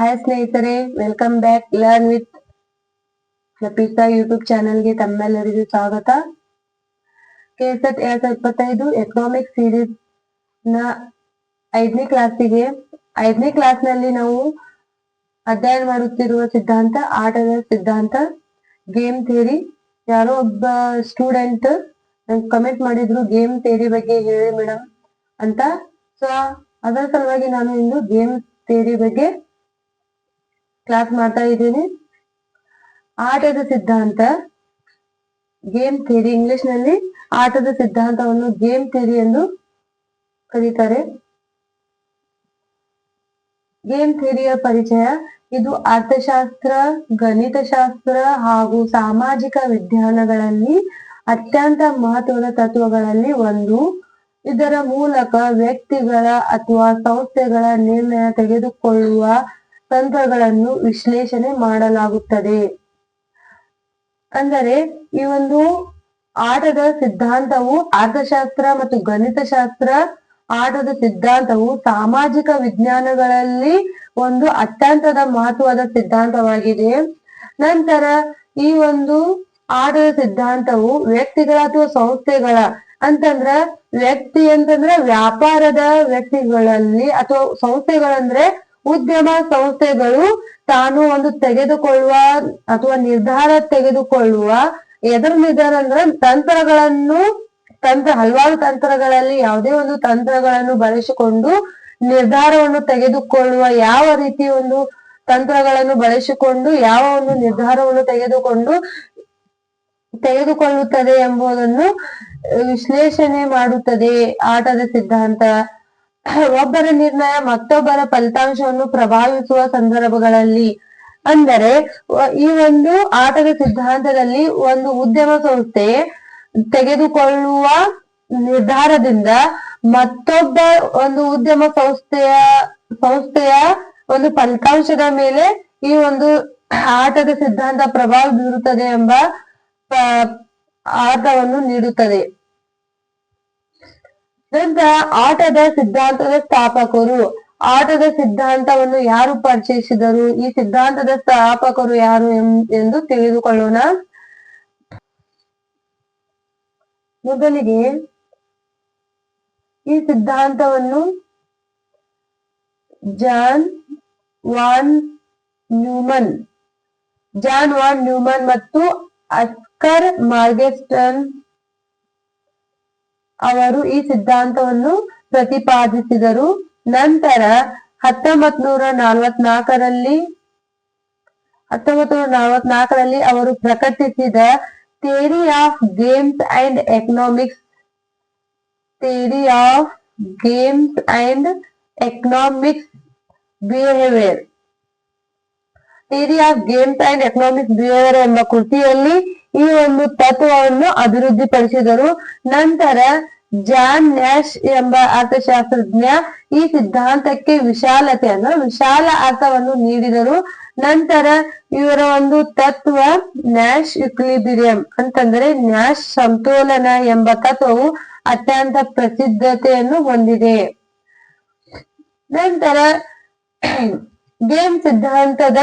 Hi ಸ್ನೇಹಿತರೆ welcome back learn with Lapita YouTube ಚಾನೆಲ್ಗೆ ತಮ್ಮೆಲ್ಲರಿಗೂ ಸ್ವಾಗತ. ಕೆಸೆಟ್ ಎರಡ್ ಸಾವಿರದ ಇಪ್ಪತ್ತೈದು ಎಕನಾಮಿಕ್ ಸೀರೀಸ್ನ ಐದನೇ ಕ್ಲಾಸಿಗೆ ಐದನೇ ಕ್ಲಾಸ್ನಲ್ಲಿ ನಾವು ಅಧ್ಯಯನ ಮಾಡುತ್ತಿರುವ ಸಿದ್ಧಾಂತ, ಆಟದ ಸಿದ್ಧಾಂತ ಗೇಮ್ ಥಿಯರಿ ಯಾರೋ ಒಬ್ಬ ಸ್ಟೂಡೆಂಟ್ ಕಮೆಂಟ್ ಮಾಡಿದ್ರು ಗೇಮ್ ಥಿಯರಿ ಬಗ್ಗೆ ಹೇಳಿ ಮೇಡಮ್ ಅಂತ. ಸೊ ಅದರ ಸಲುವಾಗಿ ನಾನು ಇಂದು ಗೇಮ್ ಥಿಯರಿ ಬಗ್ಗೆ ಕ್ಲಾಸ್ ಮಾಡ್ತಾ ಇದ್ದೀನಿ. ಆಟದ ಸಿದ್ಧಾಂತ. ಗೇಮ್ ಥಿಯರಿ ಇಂಗ್ಲಿಷ್ನಲ್ಲಿ ಆಟದ ಸಿದ್ಧಾಂತವನ್ನು ಗೇಮ್ ಥಿಯರಿ ಎಂದು ಕರೀತಾರೆ. ಗೇಮ್ ಥಿಯರಿಯ ಪರಿಚಯ ಇದು ಅರ್ಥಶಾಸ್ತ್ರ, ಗಣಿತಶಾಸ್ತ್ರ ಹಾಗೂ ಸಾಮಾಜಿಕ ವಿಜ್ಞಾನಗಳಲ್ಲಿ ಅತ್ಯಂತ ಮಹತ್ವದ ತತ್ವಗಳಲ್ಲಿ ಒಂದು. ಇದರ ಮೂಲಕ ವ್ಯಕ್ತಿಗಳ ಅಥವಾ ಸಂಸ್ಥೆಗಳ ನಿರ್ಣಯ ತೆಗೆದುಕೊಳ್ಳುವ ತಂತ್ರಗಳನ್ನು ವಿಶ್ಲೇಷಣೆ ಮಾಡಲಾಗುತ್ತದೆ. ಅಂದರೆ ಈ ಒಂದು ಆಟದ ಸಿದ್ಧಾಂತವು ಅರ್ಥಶಾಸ್ತ್ರ ಮತ್ತು ಗಣಿತಶಾಸ್ತ್ರ ಆಟದ ಸಿದ್ಧಾಂತವು ಸಾಮಾಜಿಕ ವಿಜ್ಞಾನಗಳಲ್ಲಿ ಒಂದು ಅತ್ಯಂತದ ಮಹತ್ವದ ಸಿದ್ಧಾಂತವಾಗಿದೆ. ನಂತರ ಈ ಒಂದು ಆಟದ ಸಿದ್ಧಾಂತವು ವ್ಯಕ್ತಿಗಳ ಅಥವಾ ಸಂಸ್ಥೆಗಳ, ಅಂತಂದ್ರ ವ್ಯಕ್ತಿ ಅಂತಂದ್ರೆ ವ್ಯಾಪಾರದ ವ್ಯಕ್ತಿಗಳಲ್ಲಿ ಅಥವಾ ಸಂಸ್ಥೆಗಳಂದ್ರೆ ಉದ್ಯಮ ಸಂಸ್ಥೆಗಳು ತಾನು ಒಂದು ತೆಗೆದುಕೊಳ್ಳುವ ಅಥವಾ ನಿರ್ಧಾರ ತೆಗೆದುಕೊಳ್ಳುವ ಎದುರು ನಿರ್ಧಾರ ಅಂದ್ರೆ ತಂತ್ರಗಳನ್ನು ತಂತ್ರ ಹಲವಾರು ತಂತ್ರಗಳಲ್ಲಿ ಯಾವುದೇ ಒಂದು ತಂತ್ರಗಳನ್ನು ಬಳಸಿಕೊಂಡು ನಿರ್ಧಾರವನ್ನು ತೆಗೆದುಕೊಳ್ಳುವ ಯಾವ ರೀತಿ ಒಂದು ತಂತ್ರಗಳನ್ನು ಬಳಸಿಕೊಂಡು ಯಾವ ಒಂದು ನಿರ್ಧಾರವನ್ನು ತೆಗೆದುಕೊಂಡು ತೆಗೆದುಕೊಳ್ಳುತ್ತದೆ ಎಂಬುದನ್ನು ವಿಶ್ಲೇಷಣೆ ಮಾಡುತ್ತದೆ ಆಟದ ಸಿದ್ಧಾಂತ. ಒಬ್ಬರ ನಿರ್ಣಯ ಮತ್ತೊಬ್ಬರ ಫಲಿತಾಂಶವನ್ನು ಪ್ರಭಾವಿಸುವ ಸಂದರ್ಭಗಳಲ್ಲಿ. ಅಂದರೆ ಈ ಒಂದು ಆಟದ ಸಿದ್ಧಾಂತದಲ್ಲಿ ಒಂದು ಉದ್ಯಮ ಸಂಸ್ಥೆ ತೆಗೆದುಕೊಳ್ಳುವ ನಿರ್ಧಾರದಿಂದ ಮತ್ತೊಬ್ಬ ಒಂದು ಉದ್ಯಮ ಸಂಸ್ಥೆಯ ಸಂಸ್ಥೆಯ ಒಂದು ಫಲಿತಾಂಶದ ಮೇಲೆ ಈ ಒಂದು ಆಟದ ಸಿದ್ಧಾಂತ ಪ್ರಭಾವ ಬೀರುತ್ತದೆ ಎಂಬ ಆಟವನ್ನು ನೀಡುತ್ತದೆ. ನಂತರ ಆಟದ ಸಿದ್ಧಾಂತದ ಸ್ಥಾಪಕರು. ಆಟದ ಸಿದ್ಧಾಂತವನ್ನು ಯಾರು ಪರಿಚಯಿಸಿದರು? ಈ ಸಿದ್ಧಾಂತದ ಸ್ಥಾಪಕರು ಯಾರು ಎಂದು ತಿಳಿದುಕೊಳ್ಳೋಣ. ಮೊದಲಿಗೆ ಈ ಸಿದ್ಧಾಂತವನ್ನು John von Neumann, John von Neumann ಮತ್ತು ಅಸ್ಕರ್ ಮಾರ್ಗೆಸ್ಟನ್ ಅವರು ಈ ಸಿದ್ಧಾಂತವನ್ನು ಪ್ರತಿಪಾದಿಸಿದರು. ನಂತರ ಹತ್ತೊಂಬತ್ ನೂರ ನಲವತ್ನಾಲ್ಕರಲ್ಲಿ ಹತ್ತೊಂಬತ್ ನೂರ ನಲವತ್ನಾಲ್ಕರಲ್ಲಿ ಅವರು ಪ್ರಕಟಿಸಿದ theory of games and economics, theory of games and economics behaviour. Theory of games and economics behaviour ಎಂಬ ಕೃತಿಯಲ್ಲಿ ಈ ಒಂದು ತತ್ವವನ್ನು ಅಭಿವೃದ್ಧಿಪಡಿಸಿದರು. ನಂತರ ಜಾನ್ ನ್ಯಾಶ್ ಎಂಬ ಅರ್ಥಶಾಸ್ತ್ರಜ್ಞ ಈ ಸಿದ್ಧಾಂತಕ್ಕೆ ವಿಶಾಲತೆ ಅಂದ್ರೆ ವಿಶಾಲ ಅರ್ಥವನ್ನು ನೀಡಿದರು. ನಂತರ ಇವರ ಒಂದು ತತ್ವ ನ್ಯಾಶ್ ಯುಕ್ಲಿಬಿರಿಯಂ ಅಂತಂದ್ರೆ ನ್ಯಾಶ್ ಸಮತೋಲನ ಎಂಬ ತತ್ವವು ಅತ್ಯಂತ ಪ್ರಸಿದ್ಧತೆಯನ್ನು ಹೊಂದಿದೆ. ನಂತರ ಗೇಮ್ ಸಿದ್ಧಾಂತದ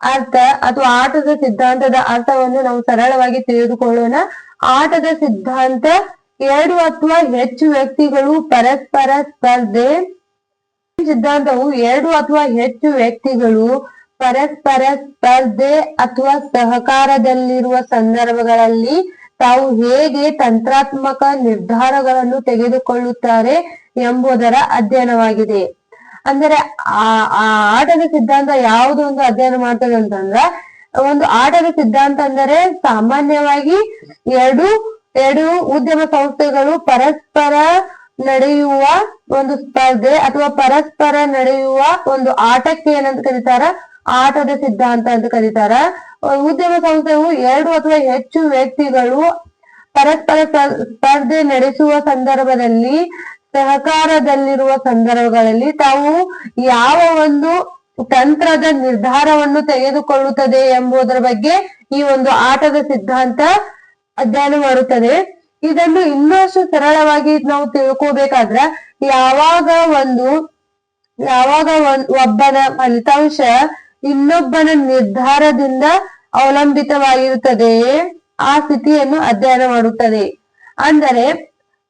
ಅರ್ಥ? ಅಥವಾ ಆಟದ ಸಿದ್ಧಾಂತದ ಅರ್ಥವನ್ನು ನಾವು ಸರಳವಾಗಿ ತಿಳಿದುಕೊಳ್ಳೋಣ. ಆಟದ ಸಿದ್ಧಾಂತ ಎರಡು ಅಥವಾ ಹೆಚ್ಚು ವ್ಯಕ್ತಿಗಳು ಪರಸ್ಪರ ಸ್ಪರ್ಧೆ. ಸಿದ್ಧಾಂತವು ಎರಡು ಅಥವಾ ಹೆಚ್ಚು ವ್ಯಕ್ತಿಗಳು ಪರಸ್ಪರ ಸ್ಪರ್ಧೆ ಅಥವಾ ಸಹಕಾರದಲ್ಲಿರುವ ಸಂದರ್ಭಗಳಲ್ಲಿ ತಾವು ಹೇಗೆ ತಂತ್ರಾತ್ಮಕ ನಿರ್ಧಾರಗಳನ್ನು ತೆಗೆದುಕೊಳ್ಳುತ್ತಾರೆ ಎಂಬುದರ ಅಧ್ಯಯನವಾಗಿದೆ. ಅಂದರೆ ಆ ಆಟದ ಸಿದ್ಧಾಂತ ಯಾವುದು ಒಂದು ಅಧ್ಯಯನ ಮಾಡ್ತದೆ ಅಂತಂದ್ರ, ಒಂದು ಆಟದ ಸಿದ್ಧಾಂತ ಅಂದರೆ ಸಾಮಾನ್ಯವಾಗಿ ಎರಡು ಎರಡು ಉದ್ಯಮ ಸಂಸ್ಥೆಗಳು ಪರಸ್ಪರ ನಡೆಯುವ ಒಂದು ಸ್ಪರ್ಧೆ ಅಥವಾ ಪರಸ್ಪರ ನಡೆಯುವ ಒಂದು ಆಟಕ್ಕೆ ಏನಂತ ಕರೀತಾರ? ಆಟದ ಸಿದ್ಧಾಂತ ಅಂತ ಕರೀತಾರ. ಉದ್ಯಮ ಸಂಸ್ಥೆಯು ಎರಡು ಅಥವಾ ಹೆಚ್ಚು ವ್ಯಕ್ತಿಗಳು ಪರಸ್ಪರ ಸ್ಪರ್ಧೆ ನಡೆಸುವ ಸಂದರ್ಭದಲ್ಲಿ ಸಹಕಾರದಲ್ಲಿರುವ ಸಂದರ್ಭಗಳಲ್ಲಿ ತಾವು ಯಾವ ಒಂದು ತಂತ್ರದ ನಿರ್ಧಾರವನ್ನು ತೆಗೆದುಕೊಳ್ಳುತ್ತದೆ ಎಂಬುದರ ಬಗ್ಗೆ ಈ ಒಂದು ಆಟದ ಸಿದ್ಧಾಂತ ಅಧ್ಯಯನ ಮಾಡುತ್ತದೆ. ಇದನ್ನು ಇನ್ನಷ್ಟು ಸರಳವಾಗಿ ನಾವು ತಿಳ್ಕೋಬೇಕಾದ್ರೆ ಯಾವಾಗ ಒಂದು, ಯಾವಾಗ ಒಬ್ಬನ ಫಲಿತಾಂಶ ಇನ್ನೊಬ್ಬನ ನಿರ್ಧಾರದಿಂದ ಅವಲಂಬಿತವಾಗಿರುತ್ತದೆಯೇ ಆ ಸ್ಥಿತಿಯನ್ನು ಅಧ್ಯಯನ ಮಾಡುತ್ತದೆ. ಅಂದರೆ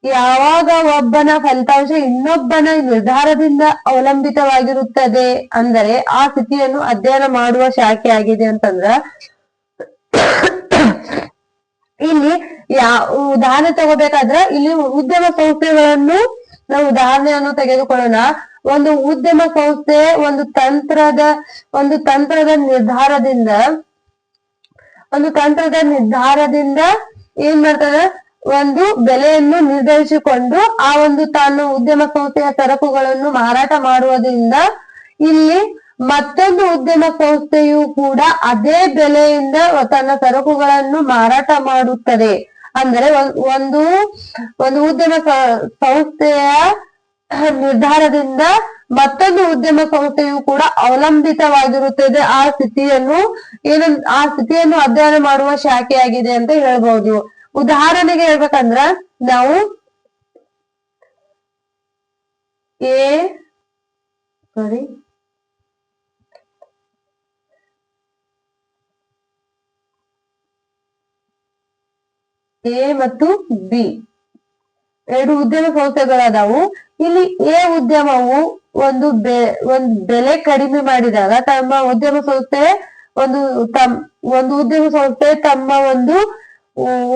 ಯಾವಾಗ ಒಬ್ಬನ ಫಲಿತಾಂಶ ಇನ್ನೊಬ್ಬನ ನಿರ್ಧಾರದಿಂದ ಅವಲಂಬಿತವಾಗಿರುತ್ತದೆ ಅಂದರೆ ಆ ಸ್ಥಿತಿಯನ್ನು ಅಧ್ಯಯನ ಮಾಡುವ ಶಾಖೆ ಆಗಿದೆ ಅಂತಂದ್ರ ಇಲ್ಲಿ ಯಾ, ಉದಾಹರಣೆ ತಗೋಬೇಕಾದ್ರೆ ಇಲ್ಲಿ ಉದ್ಯಮ ಸಂಸ್ಥೆಗಳನ್ನು ನಾವು ಉದಾಹರಣೆಯನ್ನು ತೆಗೆದುಕೊಳ್ಳೋಣ. ಒಂದು ಉದ್ಯಮ ಸಂಸ್ಥೆ ಒಂದು ತಂತ್ರದ ಒಂದು ತಂತ್ರದ ನಿರ್ಧಾರದಿಂದ, ಒಂದು ತಂತ್ರದ ನಿರ್ಧಾರದಿಂದ ಏನ್ ಮಾಡ್ತದೆ? ಒಂದು ಬೆಲೆಯನ್ನು ನಿರ್ಧರಿಸಿಕೊಂಡು ಆ ಒಂದು ತಾನು ಉದ್ಯಮ ಸಂಸ್ಥೆಯ ಸರಕುಗಳನ್ನು ಮಾರಾಟ ಮಾಡುವುದರಿಂದ ಇಲ್ಲಿ ಮತ್ತೊಂದು ಉದ್ಯಮ ಸಂಸ್ಥೆಯು ಕೂಡ ಅದೇ ಬೆಲೆಯಿಂದ ತನ್ನ ಸರಕುಗಳನ್ನು ಮಾರಾಟ ಮಾಡುತ್ತದೆ. ಅಂದರೆ ಒಂದ್- ಒಂದು ಉದ್ಯಮ ಸಂಸ್ಥೆಯ ನಿರ್ಧಾರದಿಂದ ಮತ್ತೊಂದು ಉದ್ಯಮ ಸಂಸ್ಥೆಯು ಕೂಡ ಅವಲಂಬಿತವಾಗಿರುತ್ತದೆ. ಆ ಸ್ಥಿತಿಯನ್ನು ಏನು ಆ ಸ್ಥಿತಿಯನ್ನು ಅಧ್ಯಯನ ಮಾಡುವ ಶಾಖೆಯಾಗಿದೆ ಅಂತ ಹೇಳ್ಬಹುದು ಉದಾಹರಣೆಗೆ ಹೇಳ್ಬೇಕಂದ್ರ ನಾವು ಎ ಸಾರಿ ಎ ಮತ್ತು ಬಿ. ಎರಡು ಉದ್ಯಮ ಸಂಸ್ಥೆಗಳದಾವು. ಇಲ್ಲಿ ಎ ಉದ್ಯಮವು ಒಂದು ಬೆ, ಒಂದು ಬೆಲೆ ಕಡಿಮೆ ಮಾಡಿದಾಗ ತಮ್ಮ ಉದ್ಯಮ ಸಂಸ್ಥೆ ಒಂದು ತಮ್, ಒಂದು ಉದ್ಯಮ ಸಂಸ್ಥೆ ತಮ್ಮ ಒಂದು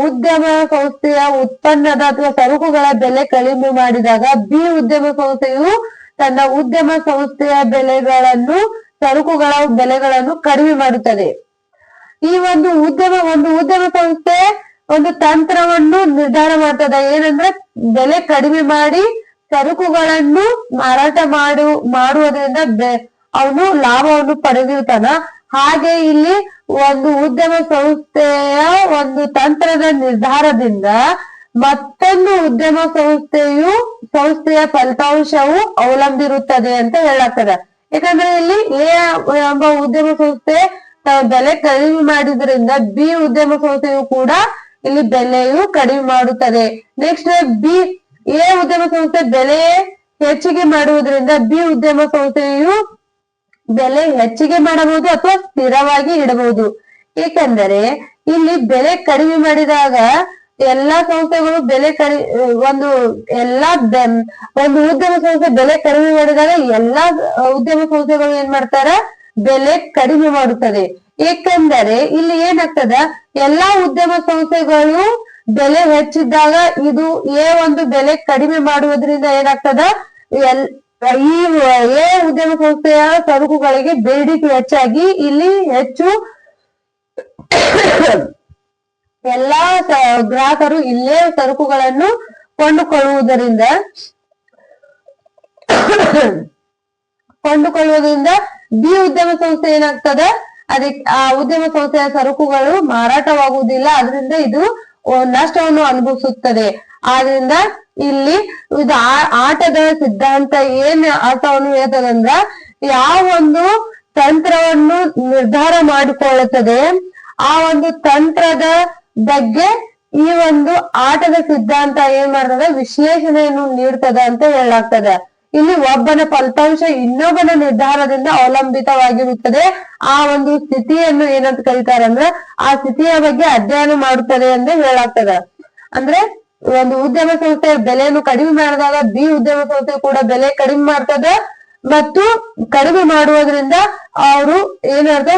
ಉದ್ಯಮ ಸಂಸ್ಥೆಯ ಉತ್ಪನ್ನದ ಅಥವಾ ಸರಕುಗಳ ಬೆಲೆ ಕಡಿಮೆ ಮಾಡಿದಾಗ ಬಿ ಉದ್ಯಮ ಸಂಸ್ಥೆಯು ತನ್ನ ಉದ್ಯಮ ಸಂಸ್ಥೆಯ ಬೆಲೆಗಳನ್ನು, ಸರಕುಗಳ ಬೆಲೆಗಳನ್ನು ಕಡಿಮೆ ಮಾಡುತ್ತದೆ. ಈ ಒಂದು ಉದ್ಯಮ ಒಂದು ಉದ್ಯಮ ಸಂಸ್ಥೆ ಒಂದು ತಂತ್ರವನ್ನು ನಿರ್ಧಾರ ಮಾಡ್ತದೆ. ಏನಂದ್ರೆ ಬೆಲೆ ಕಡಿಮೆ ಮಾಡಿ ಸರಕುಗಳನ್ನು ಮಾರಾಟ ಮಾಡು, ಮಾಡುವುದರಿಂದ ಅವನು ಲಾಭವನ್ನು ಪಡೆದಿರ್ತಾನ. ಹಾಗೆ ಇಲ್ಲಿ ಒಂದು ಉದ್ಯಮ ಸಂಸ್ಥೆಯ ಒಂದು ತಂತ್ರದ ನಿರ್ಧಾರದಿಂದ ಮತ್ತೊಂದು ಉದ್ಯಮ ಸಂಸ್ಥೆಯು ಸಂಸ್ಥೆಯ ಫಲಿತಾಂಶವು ಅವಲಂಬಿರುತ್ತದೆ ಅಂತ ಹೇಳಾಗ್ತದೆ. ಯಾಕಂದ್ರೆ ಇಲ್ಲಿ ಎ ಎಂಬ ಉದ್ಯಮ ಸಂಸ್ಥೆ ಬೆಲೆ ಕಡಿಮೆ ಮಾಡಿದ್ರಿಂದ ಬಿ ಉದ್ಯಮ ಸಂಸ್ಥೆಯು ಕೂಡ ಇಲ್ಲಿ ಬೆಲೆಯು ಕಡಿಮೆ ಮಾಡುತ್ತದೆ. ನೆಕ್ಸ್ಟ್ ಬಿ, ಎ ಉದ್ಯಮ ಸಂಸ್ಥೆ ಬೆಲೆ ಹೆಚ್ಚಿಗೆ ಮಾಡುವುದರಿಂದ ಬಿ ಉದ್ಯಮ ಸಂಸ್ಥೆಯು ಬೆಲೆ ಹೆಚ್ಚಿಗೆ ಮಾಡಬಹುದು ಅಥವಾ ಸ್ಥಿರವಾಗಿ ಇಡಬಹುದು. ಏಕೆಂದರೆ ಇಲ್ಲಿ ಬೆಲೆ ಕಡಿಮೆ ಮಾಡಿದಾಗ ಎಲ್ಲಾ ಸಂಸ್ಥೆಗಳು ಬೆಲೆ ಕಡಿ, ಒಂದು ಎಲ್ಲಾ ಒಂದು ಉದ್ಯಮ ಸಂಸ್ಥೆ ಬೆಲೆ ಕಡಿಮೆ ಮಾಡಿದಾಗ ಎಲ್ಲಾ ಉದ್ಯಮ ಸಂಸ್ಥೆಗಳು ಏನ್ ಮಾಡ್ತಾರ? ಬೆಲೆ ಕಡಿಮೆ ಮಾಡುತ್ತದೆ. ಏಕೆಂದರೆ ಇಲ್ಲಿ ಏನಾಗ್ತದ? ಎಲ್ಲಾ ಉದ್ಯಮ ಸಂಸ್ಥೆಗಳು ಬೆಲೆ ಹೆಚ್ಚಿದ್ದಾಗ ಇದು ಏ ಒಂದು ಬೆಲೆ ಕಡಿಮೆ ಮಾಡುವುದರಿಂದ ಏನಾಗ್ತದ? ಎಲ್ ಈ ಎ ಉದ್ಯಮ ಸಂಸ್ಥೆಯ ಸರಕುಗಳಿಗೆ ಬೇಡಿಕೆ ಹೆಚ್ಚಾಗಿ ಇಲ್ಲಿ ಹೆಚ್ಚು ಎಲ್ಲಾ ಗ್ರಾಹಕರು ಇಲ್ಲೇ ಸರಕುಗಳನ್ನು ಕೊಂಡುಕೊಳ್ಳುವುದರಿಂದ ಕೊಂಡುಕೊಳ್ಳುವುದರಿಂದ ಬಿ ಉದ್ಯಮ ಸಂಸ್ಥೆ ಏನಾಗ್ತದ? ಅದಕ್ಕೆ ಆ ಉದ್ಯಮ ಸಂಸ್ಥೆಯ ಸರಕುಗಳು ಮಾರಾಟವಾಗುವುದಿಲ್ಲ. ಅದರಿಂದ ಇದು ನಷ್ಟವನ್ನು ಅನುಭವಿಸುತ್ತದೆ. ಆದ್ರಿಂದ ಇಲ್ಲಿ ಇದು ಆಟದ ಸಿದ್ಧಾಂತ ಏನ್ ಆಟವನ್ನು ಹೇಳ್ತದಂದ್ರ ಯಾವ ಒಂದು ತಂತ್ರವನ್ನು ನಿರ್ಧಾರ ಮಾಡಿಕೊಳ್ಳುತ್ತದೆ, ಆ ಒಂದು ತಂತ್ರದ ಬಗ್ಗೆ ಈ ಒಂದು ಆಟದ ಸಿದ್ಧಾಂತ ಏನ್ ಮಾಡ್ತದೆ, ವಿಶ್ಲೇಷಣೆಯನ್ನು ನೀಡ್ತದ ಅಂತ ಹೇಳಲಾಗ್ತದೆ. ಇಲ್ಲಿ ಒಬ್ಬನ ಫಲಿತಾಂಶ ಇನ್ನೊಬ್ಬನ ನಿರ್ಧಾರದಿಂದ ಅವಲಂಬಿತವಾಗಿರುತ್ತದೆ. ಆ ಒಂದು ಸ್ಥಿತಿಯನ್ನು ಏನಂತ ಕರೀತಾರೆ ಅಂದ್ರೆ ಆ ಸ್ಥಿತಿಯ ಬಗ್ಗೆ ಅಧ್ಯಯನ ಮಾಡುತ್ತದೆ ಅಂತ ಹೇಳಾಗ್ತದೆ ಅಂದ್ರೆ ಒಂದು ಉದ್ಯಮ ಸಂಸ್ಥೆ ಬೆಲೆಯನ್ನು ಕಡಿಮೆ ಮಾಡಿದಾಗ ಬಿ ಉದ್ಯಮ ಸಂಸ್ಥೆ ಕೂಡ ಬೆಲೆ ಕಡಿಮೆ ಮಾಡ್ತದೆ. ಮತ್ತು ಕಡಿಮೆ ಮಾಡುವುದರಿಂದ ಅವರು ಏನಾದ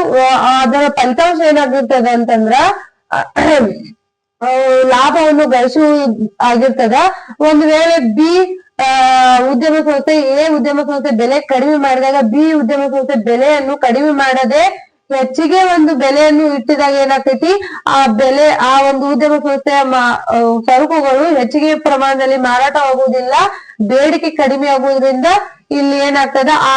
ಅದರ ಫಲಿತಾಂಶ ಏನಾಗಿರ್ತದೆ ಅಂತಂದ್ರ ಲಾಭವನ್ನು ಗಳಿಸುವ ಆಗಿರ್ತದ. ಒಂದು ವೇಳೆ ಬಿ ಉದ್ಯಮ ಸಂಸ್ಥೆ ಎ ಉದ್ಯಮ ಸಂಸ್ಥೆ ಬೆಲೆ ಕಡಿಮೆ ಮಾಡಿದಾಗ ಬಿ ಉದ್ಯಮ ಸಂಸ್ಥೆ ಬೆಲೆಯನ್ನು ಕಡಿಮೆ ಮಾಡದೆ ಹೆಚ್ಚಿಗೆ ಒಂದು ಬೆಲೆಯನ್ನು ಇಟ್ಟಿದಾಗ ಏನಾಗ್ತೈತಿ? ಆ ಬೆಲೆ, ಆ ಒಂದು ಉದ್ಯಮ ಸಂಸ್ಥೆಯ ಸರಕುಗಳು ಹೆಚ್ಚಿಗೆ ಪ್ರಮಾಣದಲ್ಲಿ ಮಾರಾಟವಾಗುವುದಿಲ್ಲ, ಬೇಡಿಕೆ ಕಡಿಮೆ ಆಗುವುದರಿಂದ ಇಲ್ಲಿ ಏನಾಗ್ತದ? ಆ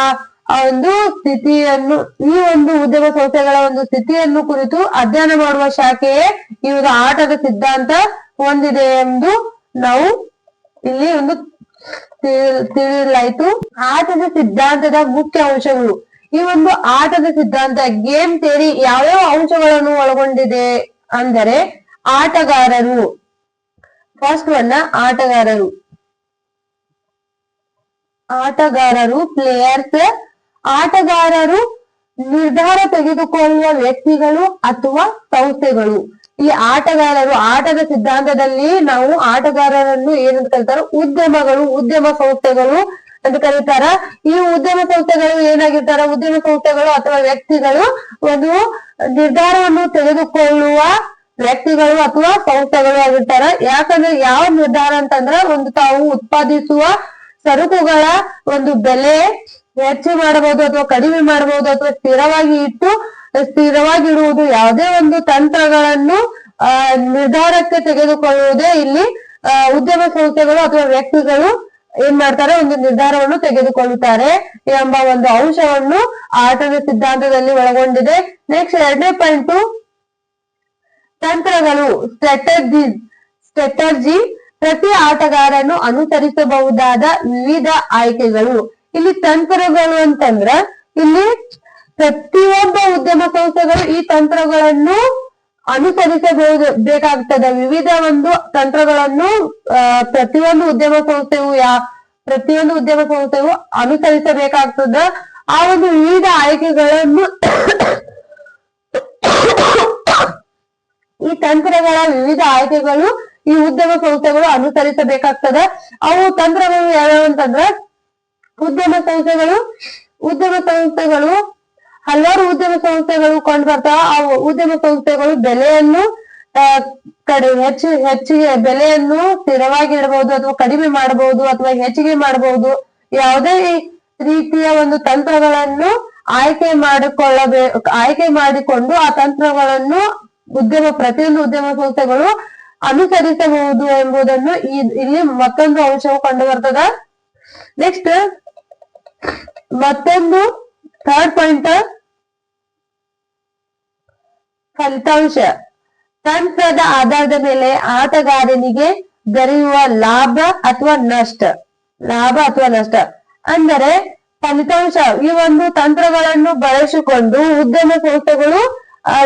ಒಂದು ಸ್ಥಿತಿಯನ್ನು, ಈ ಒಂದು ಉದ್ಯಮ ಸಂಸ್ಥೆಗಳ ಒಂದು ಸ್ಥಿತಿಯನ್ನು ಕುರಿತು ಅಧ್ಯಯನ ಮಾಡುವ ಶಾಖೆಯೇ ಈ ಒಂದು ಆಟದ ಸಿದ್ಧಾಂತ ಹೊಂದಿದೆ ಎಂದು ನಾವು ಇಲ್ಲಿ ಒಂದು ತಿಳ್- ತಿಳಿಲಾಯ್ತು ಆಟದ ಸಿದ್ಧಾಂತದ ಮುಖ್ಯ ಅಂಶಗಳು. ಈ ಒಂದು ಆಟದ ಸಿದ್ಧಾಂತ ಗೇಮ್ ಥಿಯರಿ ಯಾವ್ಯಾವ ಅಂಶಗಳನ್ನು ಒಳಗೊಂಡಿದೆ ಅಂದರೆ ಆಟಗಾರರು. ಫಸ್ಟ್ ಒನ್ ಆಟಗಾರರು. ಆಟಗಾರರು ಪ್ಲೇಯರ್ಸ್ ಆಟಗಾರರು ನಿರ್ಧಾರ ತೆಗೆದುಕೊಳ್ಳುವ ವ್ಯಕ್ತಿಗಳು ಅಥವಾ ಸಂಸ್ಥೆಗಳು. ಈ ಆಟಗಾರರು, ಆಟದ ಸಿದ್ಧಾಂತದಲ್ಲಿ ನಾವು ಆಟಗಾರರನ್ನು ಏನಂತ ಕರೀತಾರೆ? ಉದ್ಯಮಗಳು, ಉದ್ಯಮ ಸಂಸ್ಥೆಗಳು ಅಂತ ಕರೀತಾರ. ಈ ಉದ್ಯಮ ಸಂಸ್ಥೆಗಳು ಏನಾಗಿರ್ತಾರ? ಉದ್ಯಮ ಸಂಸ್ಥೆಗಳು ಅಥವಾ ವ್ಯಕ್ತಿಗಳು ಒಂದು ನಿರ್ಧಾರವನ್ನು ತೆಗೆದುಕೊಳ್ಳುವ ವ್ಯಕ್ತಿಗಳು ಅಥವಾ ಸಂಸ್ಥೆಗಳು ಆಗಿರ್ತಾರ. ಯಾಕಂದ್ರೆ ಯಾವ ನಿರ್ಧಾರ ಅಂತಂದ್ರ ಒಂದು ತಾವು ಉತ್ಪಾದಿಸುವ ಸರಕುಗಳ ಒಂದು ಬೆಲೆ ಹೆಚ್ಚು ಮಾಡಬಹುದು ಅಥವಾ ಕಡಿಮೆ ಮಾಡಬಹುದು ಅಥವಾ ಸ್ಥಿರವಾಗಿ ಇಟ್ಟು ಸ್ಥಿರವಾಗಿಡುವುದು ಯಾವುದೇ ಒಂದು ತಂತ್ರಗಳನ್ನು ನಿರ್ಧಾರಕ್ಕೆ ತೆಗೆದುಕೊಳ್ಳುವುದೇ ಇಲ್ಲಿ ಉದ್ಯಮ ಸಂಸ್ಥೆಗಳು ಅಥವಾ ವ್ಯಕ್ತಿಗಳು ಏನ್ ಮಾಡ್ತಾರೆ? ಒಂದು ನಿರ್ಧಾರವನ್ನು ತೆಗೆದುಕೊಳ್ಳುತ್ತಾರೆ. ಎಂಬ ಒಂದು ಅಂಶವನ್ನು ಆಟದ ಸಿದ್ಧಾಂತದಲ್ಲಿ ಒಳಗೊಂಡಿದೆ. ನೆಕ್ಸ್ಟ್ ಎರಡನೇ ಪಾಯಿಂಟ್ ತಂತ್ರಗಳು ಸ್ಟ್ರಾಟಜಿ ಸ್ಟ್ರಾಟಜಿ ಪ್ರತಿ ಆಟಗಾರನು ಅನುಸರಿಸಬಹುದಾದ ವಿವಿಧ ಆಯ್ಕೆಗಳು. ಇಲ್ಲಿ ತಂತ್ರಗಳು ಅಂತಂದ್ರ, ಇಲ್ಲಿ ಪ್ರತಿಯೊಬ್ಬ ಉದ್ಯಮ ಸಂಸ್ಥೆಗಳು ಈ ತಂತ್ರಗಳನ್ನು ಅನುಸರಿಸಬಹುದು ಬೇಕಾಗ್ತದೆ. ವಿವಿಧ ಒಂದು ತಂತ್ರಗಳನ್ನು ಪ್ರತಿಯೊಂದು ಉದ್ಯಮ ಸಂಸ್ಥೆಯು ಯಾ, ಪ್ರತಿಯೊಂದು ಉದ್ಯಮ ಸಂಸ್ಥೆಯು ಅನುಸರಿಸಬೇಕಾಗ್ತದ. ಆ ಒಂದು ವಿವಿಧ ಆಯ್ಕೆಗಳನ್ನು ಈ ತಂತ್ರಗಳ ವಿವಿಧ ಆಯ್ಕೆಗಳು ಈ ಉದ್ಯಮ ಸಂಸ್ಥೆಗಳು ಅನುಸರಿಸಬೇಕಾಗ್ತದೆ. ಅವು ತಂತ್ರಗಳು ಯಾವ್ಯಾವ ಅಂತಂದ್ರ, ಉದ್ಯಮ ಸಂಸ್ಥೆಗಳು ಉದ್ಯಮ ಸಂಸ್ಥೆಗಳು ಹಲವಾರು ಉದ್ಯಮ ಸಂಸ್ಥೆಗಳು ಕಂಡು ಬರ್ತಾವ. ಆ ಉದ್ಯಮ ಸಂಸ್ಥೆಗಳು ಬೆಲೆಯನ್ನು ಕಡಿಮೆ ಹೆಚ್ಚು, ಹೆಚ್ಚಿಗೆ ಬೆಲೆಯನ್ನು ಸ್ಥಿರವಾಗಿ ಇಡಬಹುದು ಅಥವಾ ಕಡಿಮೆ ಮಾಡಬಹುದು ಅಥವಾ ಹೆಚ್ಚಿಗೆ ಮಾಡಬಹುದು ಯಾವುದೇ ರೀತಿಯ ಒಂದು ತಂತ್ರಗಳನ್ನು ಆಯ್ಕೆ ಮಾಡಿಕೊಳ್ಳಬೇಕು ಆಯ್ಕೆ ಮಾಡಿಕೊಂಡು ಆ ತಂತ್ರಗಳನ್ನು ಉದ್ಯಮ, ಪ್ರತಿಯೊಂದು ಉದ್ಯಮ ಸಂಸ್ಥೆಗಳು ಅನುಸರಿಸಬಹುದು ಎಂಬುದನ್ನು ಈ- ಇಲ್ಲಿ ಮತ್ತೊಂದು ಅಂಶವು ಕಂಡು ಬರ್ತದ. ನೆಕ್ಸ್ಟ್ ಮತ್ತೊಂದು ಥರ್ಡ್ ಪಾಯಿಂಟ್ ಫಲಿತಾಂಶ. ತಂತ್ರದ ಆಧಾರದ ಮೇಲೆ ಆಟಗಾರನಿಗೆ ದೊರೆಯುವ ಲಾಭ ಅಥವಾ ನಷ್ಟ? ಲಾಭ ಅಥವಾ ನಷ್ಟ? ಅಂದರೆ ಫಲಿತಾಂಶ. ಈ ಒಂದು ತಂತ್ರಗಳನ್ನು ಬಳಸಿಕೊಂಡು ಉದ್ಯಮ ಸಂಸ್ಥೆಗಳು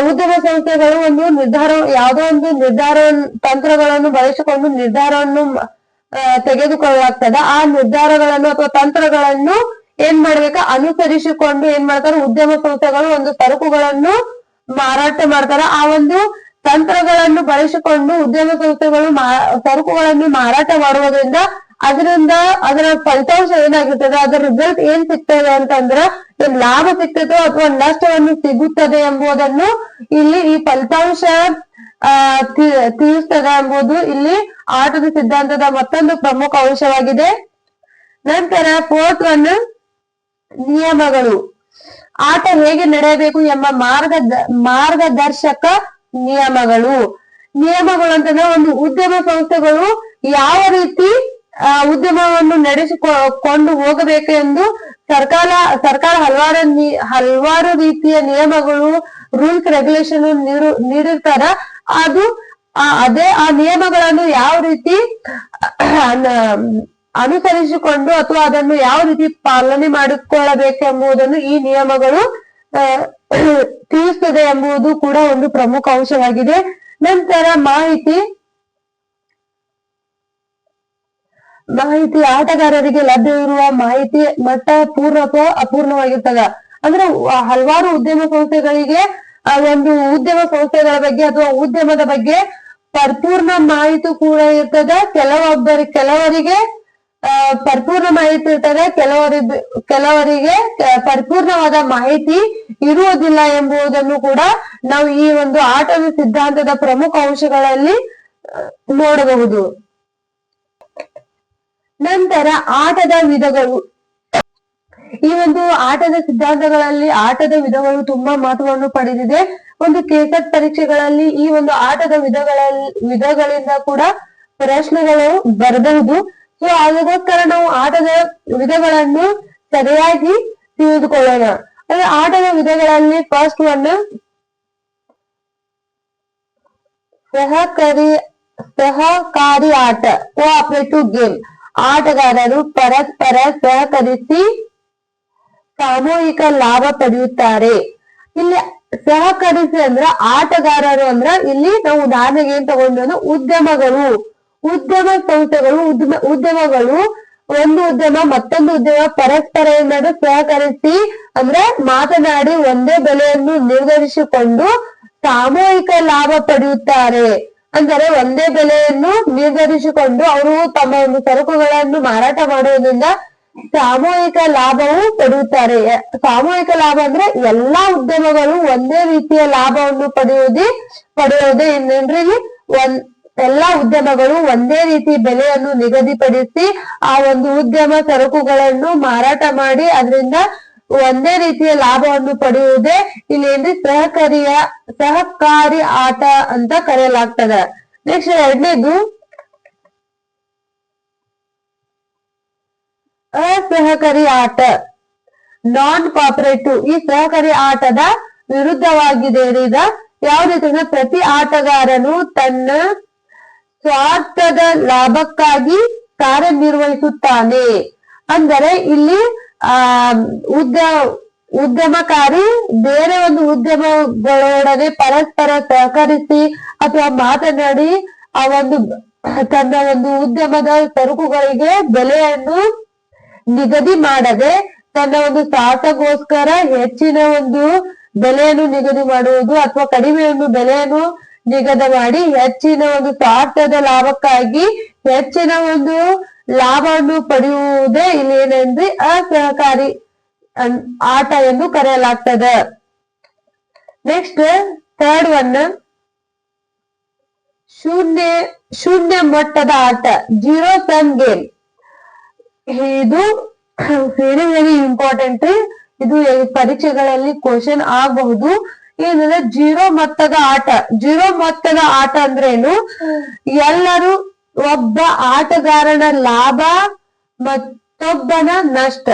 ಉದ್ಯಮ ಸಂಸ್ಥೆಗಳು ಒಂದು ನಿರ್ಧಾರ, ಯಾವುದೋ ಒಂದು ನಿರ್ಧಾರ, ತಂತ್ರಗಳನ್ನು ಬಳಸಿಕೊಂಡು ನಿರ್ಧಾರವನ್ನು ತೆಗೆದುಕೊಳ್ಳಲಾಗ್ತದ ಆ ನಿರ್ಧಾರಗಳನ್ನು ಅಥವಾ ತಂತ್ರಗಳನ್ನು ಏನ್ ಮಾಡ್ಬೇಕ? ಅನುಸರಿಸಿಕೊಂಡು ಏನ್ ಮಾಡ್ತಾರೆ? ಉದ್ಯಮ ಸಂಸ್ಥೆಗಳು ಒಂದು ಸರಕುಗಳನ್ನು ಮಾರಾಟ ಮಾಡ್ತಾರ. ಆ ಒಂದು ತಂತ್ರಗಳನ್ನು ಬಳಸಿಕೊಂಡು ಉದ್ಯಮ ಸಂಸ್ಥೆಗಳು ಸರಕುಗಳನ್ನು ಮಾರಾಟ ಮಾಡುವುದರಿಂದ ಅದರಿಂದ ಅದರ ಫಲಿತಾಂಶ ಏನಾಗಿರ್ತದೆ, ಅದರ ರಿಸಲ್ಟ್ ಏನ್ ಸಿಗ್ತದೆ ಅಂತಂದ್ರ ಲಾಭ ಸಿಗ್ತದೋ ಅಥವಾ ನಷ್ಟವನ್ನು ಸಿಗುತ್ತದೆ ಎಂಬುದನ್ನು ಇಲ್ಲಿ ಈ ಫಲಿತಾಂಶ, ಆ ತಿಳಿಸ್ತದೆ ಎಂಬುದು ಇಲ್ಲಿ ಆಟದ ಸಿದ್ಧಾಂತದ ಮತ್ತೊಂದು ಪ್ರಮುಖ ಅಂಶವಾಗಿದೆ. ನಂತರ ಫೋರ್ತ್ ಒನ್ ನಿಯಮಗಳು. ಆಟ ಹೇಗೆ ನಡೆಯಬೇಕು ಎಂಬ ಮಾರ್ಗ ಮಾರ್ಗದರ್ಶಕ ನಿಯಮಗಳು. ನಿಯಮಗಳು ಅಂತಂದ್ರೆ ಒಂದು ಉದ್ಯಮ ಸಂಸ್ಥೆಗಳು ಯಾವ ರೀತಿ ಉದ್ಯಮವನ್ನು ನಡೆಸಿಕೊಂಡು ಹೋಗಬೇಕು ಎಂದು ಸರ್ಕಾರ ಸರ್ಕಾರ ಹಲವಾರು ಹಲವಾರು ರೀತಿಯ ನಿಯಮಗಳು, ರೂಲ್ಸ್, ರೆಗ್ಯುಲೇಷನ್ ನೀರು, ನೀಡಿರ್ತಾರ. ಅದು ಅದೇ, ಆ ನಿಯಮಗಳನ್ನು ಯಾವ ರೀತಿ ಅನುಸರಿಸಿಕೊಂಡು ಅಥವಾ ಅದನ್ನು ಯಾವ ರೀತಿ ಪಾಲನೆ ಮಾಡಿಕೊಳ್ಳಬೇಕೆಂಬುದನ್ನು ಈ ನಿಯಮಗಳು ತಿಳಿಸುತ್ತದೆ ಎಂಬುದು ಕೂಡ ಒಂದು ಪ್ರಮುಖ ಅಂಶವಾಗಿದೆ. ನಂತರ ಮಾಹಿತಿ ಮಾಹಿತಿ ಆಟಗಾರರಿಗೆ ಲಭ್ಯವಿರುವ ಮಾಹಿತಿ ಮಟ್ಟ ಪೂರ್ಣ ಅಥವಾ ಅಪೂರ್ಣವಾಗಿರ್ತದ. ಅಂದ್ರೆ ಹಲವಾರು ಉದ್ಯಮ ಸಂಸ್ಥೆಗಳಿಗೆ ಒಂದು ಉದ್ಯಮ ಸಂಸ್ಥೆಗಳ ಬಗ್ಗೆ ಅಥವಾ ಉದ್ಯಮದ ಬಗ್ಗೆ ಪರಿಪೂರ್ಣ ಮಾಹಿತಿ ಕೂಡ ಇರ್ತದ. ಕೆಲವೊಬ್ಬರಿ, ಕೆಲವರಿಗೆ ಪರಿಪೂರ್ಣ ಮಾಹಿತಿ ಇರ್ತದೆ ಕೆಲವರಿಗೆ ಕೆಲವರಿಗೆ ಪರಿಪೂರ್ಣವಾದ ಮಾಹಿತಿ ಇರುವುದಿಲ್ಲ ಎಂಬುದನ್ನು ಕೂಡ ನಾವು ಈ ಒಂದು ಆಟದ ಸಿದ್ಧಾಂತದ ಪ್ರಮುಖ ಅಂಶಗಳಲ್ಲಿ ನೋಡಬಹುದು. ನಂತರ ಆಟದ ವಿಧಗಳು. ಈ ಒಂದು ಆಟದ ಸಿದ್ಧಾಂತಗಳಲ್ಲಿ ಆಟದ ವಿಧಗಳು ತುಂಬಾ ಮಹತ್ವವನ್ನು ಪಡೆದಿದೆ. ಒಂದು ಕೇಸಟ್ ಪರೀಕ್ಷೆಗಳಲ್ಲಿ ಈ ಒಂದು ಆಟದ ವಿಧಗಳ ವಿಧಗಳಿಂದ ಕೂಡ ಪ್ರಶ್ನೆಗಳು ಬರಬಹುದು. ಸೊ ಅದಕ್ಕೋಸ್ಕರ ನಾವು ಆಟದ ವಿಧಗಳನ್ನು ಸರಿಯಾಗಿ ತಿಳಿದುಕೊಳ್ಳೋಣ. ಅಂದ್ರೆ ಆಟದ ವಿಧಗಳಲ್ಲಿ ಫಸ್ಟ್ ಒನ್ ಸಹಕಾರಿ ಸಹಕಾರಿ ಆಟ. ಕೋಆಪರೇಟಿವ್ ಗೇಮ್ ಆಟಗಾರರು ಪರಸ್ಪರ ಸಹಕರಿಸಿ ಸಾಮೂಹಿಕ ಲಾಭ ಪಡೆಯುತ್ತಾರೆ. ಇಲ್ಲಿ ಸಹಕರಿಸಿ ಅಂದ್ರ ಆಟಗಾರರು ಅಂದ್ರ ಇಲ್ಲಿ ನಾವು ಉದಾಹರಣೆಗೆ ಏನ್ ಉದ್ಯಮಗಳು. ಉದ್ಯಮ ಸಂಸ್ಥೆಗಳು ಉದ್ಯಮ ಉದ್ಯಮಗಳು ಒಂದು ಉದ್ಯಮ, ಮತ್ತೊಂದು ಉದ್ಯಮ ಪರಸ್ಪರ ಏನಾದ್ರು ಸಹಕರಿಸಿ ಅಂದ್ರೆ ಮಾತನಾಡಿ ಒಂದೇ ಬೆಲೆಯನ್ನು ನಿರ್ಧರಿಸಿಕೊಂಡು ಸಾಮೂಹಿಕ ಲಾಭ ಪಡೆಯುತ್ತಾರೆ. ಅಂದರೆ ಒಂದೇ ಬೆಲೆಯನ್ನು ನಿರ್ಧರಿಸಿಕೊಂಡು ಅವರು ತಮ್ಮ ಒಂದು ಸರಕುಗಳನ್ನು ಮಾರಾಟ ಮಾಡುವುದರಿಂದ ಸಾಮೂಹಿಕ ಲಾಭವು ಪಡೆಯುತ್ತಾರೆ. ಸಾಮೂಹಿಕ ಲಾಭ ಅಂದ್ರೆ ಎಲ್ಲಾ ಉದ್ಯಮಗಳು ಒಂದೇ ರೀತಿಯ ಲಾಭವನ್ನು ಪಡೆಯುವುದೇ ಏನಂದ್ರೆ ಇಲ್ಲಿ ಒಂದ್ ಎಲ್ಲಾ ಉದ್ಯಮಗಳು ಒಂದೇ ರೀತಿ ಬೆಲೆಯನ್ನು ನಿಗದಿಪಡಿಸಿ ಆ ಒಂದು ಉದ್ಯಮ ಸರಕುಗಳನ್ನು ಮಾರಾಟ ಮಾಡಿ ಅದರಿಂದ ಒಂದೇ ರೀತಿಯ ಲಾಭವನ್ನು ಪಡೆಯುವುದೇ ಇಲ್ಲಿ ಏನ್ರಿ ಸಹಕಾರಿಯ, ಸಹಕಾರಿ ಆಟ ಅಂತ ಕರೆಯಲಾಗ್ತದ. ನೆಕ್ಸ್ಟ್ ಎರಡನೇದು, ಅಸಹಕಾರಿ ಆಟ ನಾನ್ ಕೋಪರೇಟಿವ್ ಈ ಸಹಕಾರಿ ಆಟದ ವಿರುದ್ಧವಾಗಿದೆ ಇದ ಯಾವ ರೀತಿ ಪ್ರತಿ ಆಟಗಾರನು ತನ್ನ ಸ್ವಾರ್ಥದ ಲಾಭಕ್ಕಾಗಿ ಕಾರ್ಯನಿರ್ವಹಿಸುತ್ತಾನೆ. ಅಂದರೆ ಇಲ್ಲಿ, ಆ ಉದ್ಯ ಉದ್ಯಮಕಾರಿ ಬೇರೆ ಒಂದು ಉದ್ಯಮಗಳೊಡನೆ ಪರಸ್ಪರ ಸಹಕರಿಸಿ ಅಥವಾ ಮಾತನಾಡಿ ಆ ಒಂದು, ತನ್ನ ಒಂದು ಉದ್ಯಮದ ಸರಕುಗಳಿಗೆ ಬೆಲೆಯನ್ನು ನಿಗದಿ ಮಾಡದೆ ತನ್ನ ಒಂದು ಸ್ವಾರ್ಥಗೋಸ್ಕರ ಹೆಚ್ಚಿನ ಒಂದು ಬೆಲೆಯನ್ನು ನಿಗದಿ ಮಾಡುವುದು ಅಥವಾ ಕಡಿಮೆ ಒಂದು ಬೆಲೆಯನ್ನು ನಿಗದಿ ಮಾಡಿ ಹೆಚ್ಚಿನ ಒಂದು ಸ್ವಾರ್ಥದ ಲಾಭಕ್ಕಾಗಿ ಹೆಚ್ಚಿನ ಒಂದು ಲಾಭವನ್ನು ಪಡೆಯುವುದೇ ಇಲ್ಲಿ ಏನೆಂದ್ರೆ ಅಸಹಕಾರಿ ಆಟ ಎಂದು ಕರೆಯಲಾಗ್ತದೆ. ನೆಕ್ಸ್ಟ್ ಥರ್ಡ್ ಒನ್ ಶೂನ್ಯ ಶೂನ್ಯ ಮಟ್ಟದ ಆಟ ಜೀರೋ ಸಮ್ ಗೇಮ್ ಇದು ವೆರಿ ವೆರಿ ಇಂಪಾರ್ಟೆಂಟ್ ಇದು ಪರೀಕ್ಷೆಗಳಲ್ಲಿ ಕ್ವಶನ್ ಆಗಬಹುದು. ಏನಂದ್ರೆ ಜೀರೋ ಮೊತ್ತದ ಆಟ, ಜೀರೋ ಮೊತ್ತದ ಆಟ ಅಂದ್ರೇನು? ಎಲ್ಲರೂ ಒಬ್ಬ ಆಟಗಾರನ ಲಾಭ ಮತ್ತೊಬ್ಬನ ನಷ್ಟ.